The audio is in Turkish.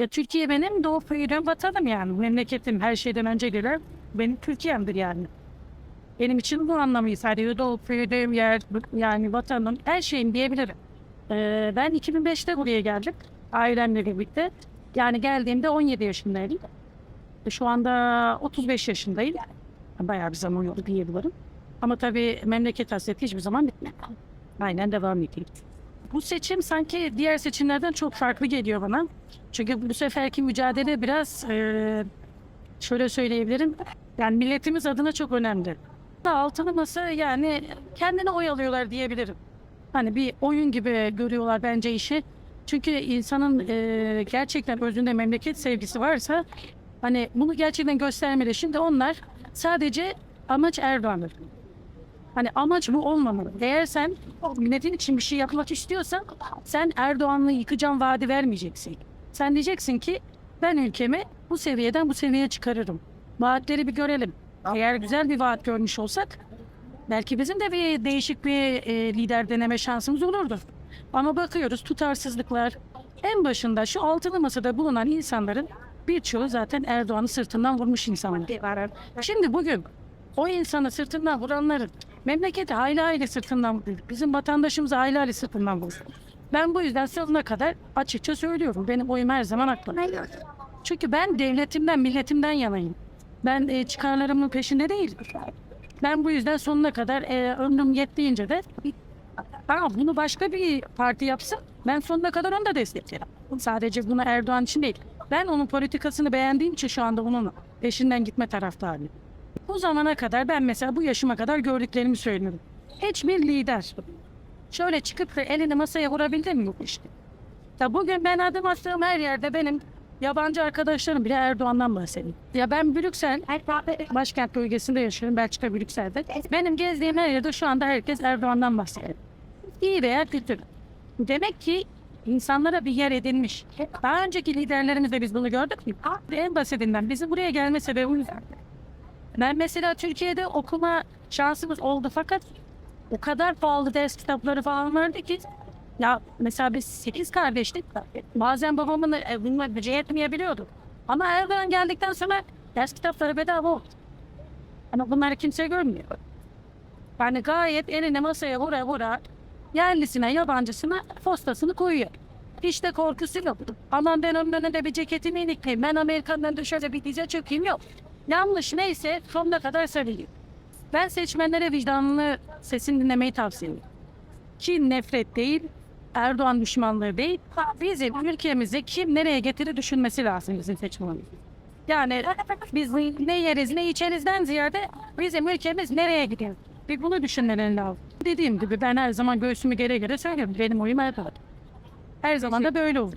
Ya Türkiye benim doğu büyüdüğüm vatanım yani. Memleketim her şeyden önce gelir. Benim Türkiye'mdir yani. Benim için bu anlamı ifade ediyor. Doğu büyüdüğüm yer, yani vatanım, her şeyim diyebilirim. Ee, ben 2005'te buraya geldim. Ailemle birlikte. Yani geldiğimde 17 yaşındaydım. Şu anda 35 yaşındayım. Bayağı bir zaman oldu diyebilirim. Ama tabii memleket hasreti hiçbir zaman bitmedi. Aynen devam ediyor. Bu seçim sanki diğer seçimlerden çok farklı geliyor bana. Çünkü bu seferki mücadele biraz eee, şöyle söyleyebilirim. Yani milletimiz adına çok önemli. Altılı masa yani kendine oy alıyorlar diyebilirim. Hani bir oyun gibi görüyorlar bence işi. Çünkü insanın eee, gerçekten özünde memleket sevgisi varsa hani bunu gerçekten göstermeli. Şimdi onlar sadece amaç Erdoğan'dır. Hani amaç bu olmamalı. Eğer sen milletin için bir şey yapmak istiyorsan sen Erdoğan'la yıkacağım vaadi vermeyeceksin. Sen diyeceksin ki ben ülkemi bu seviyeden bu seviyeye çıkarırım. Vaatleri bir görelim. Eğer güzel bir vaat görmüş olsak belki bizim de bir değişik bir e, lider deneme şansımız olurdu. Ama bakıyoruz tutarsızlıklar. En başında şu altılı masada bulunan insanların birçoğu zaten Erdoğan'ı sırtından vurmuş insanlar. Şimdi bugün o insanı sırtından vuranların memleketi aile aile sırtından vuruyor. Bizim vatandaşımız aile aile sırtından vuruyor. Ben bu yüzden sonuna kadar açıkça söylüyorum. Benim oyum her zaman haklı. Çünkü ben devletimden, milletimden yanayım. Ben e, çıkarlarımın peşinde değilim. Ben bu yüzden sonuna kadar e, ömrüm yettiğince de Ama bunu başka bir parti yapsa ben sonuna kadar onu da desteklerim. Sadece bunu Erdoğan için değil. Ben onun politikasını beğendiğim için şu anda onun peşinden gitme taraftarıyım. Bu zamana kadar ben mesela bu yaşıma kadar gördüklerimi söylüyorum. Hiçbir lider şöyle çıkıp elini masaya vurabildi mi? İşte. Ya bugün ben adım attığım her yerde benim yabancı arkadaşlarım bile Erdoğan'dan bahsediyor. Ya ben Brüksel, başkent bölgesinde yaşıyorum. Belçika Brüksel'de. Benim gezdiğim her yerde şu anda herkes Erdoğan'dan bahsediyor. İyi veya kötü. Demek ki insanlara bir yer edinmiş. Daha önceki liderlerimizde biz bunu gördük mü? En basitinden bizim buraya gelme sebebimiz ben mesela Türkiye'de okuma şansımız oldu fakat o kadar pahalı ders kitapları falan vardı ki ya mesela biz sekiz kardeştik. Bazen babamın e, bununla yetmeyebiliyordu. Ama Erdoğan geldikten sonra ders kitapları bedava oldu. Ama bunları kimse görmüyor. Yani gayet eline masaya vura vura yerlisine yabancısına postasını koyuyor. Hiç de korkusu yok. Aman ben onun önünde bir ceketimi inikleyeyim. Ben Amerikan'dan da şöyle bir dize çökeyim yok. Yanlış neyse sonuna kadar söyleyeyim. Ben seçmenlere vicdanlı sesini dinlemeyi tavsiye ediyorum. Ki nefret değil, Erdoğan düşmanlığı değil, bizim ülkemizi kim nereye getirir düşünmesi lazım bizim seçmenimiz. Yani biz ne yeriz ne içerizden ziyade bizim ülkemiz nereye gidiyor? Bir bunu düşünmeleri lazım. Dediğim gibi ben her zaman göğsümü gere gere söylerim. Benim oyum Erdoğan. Her zaman da böyle olur.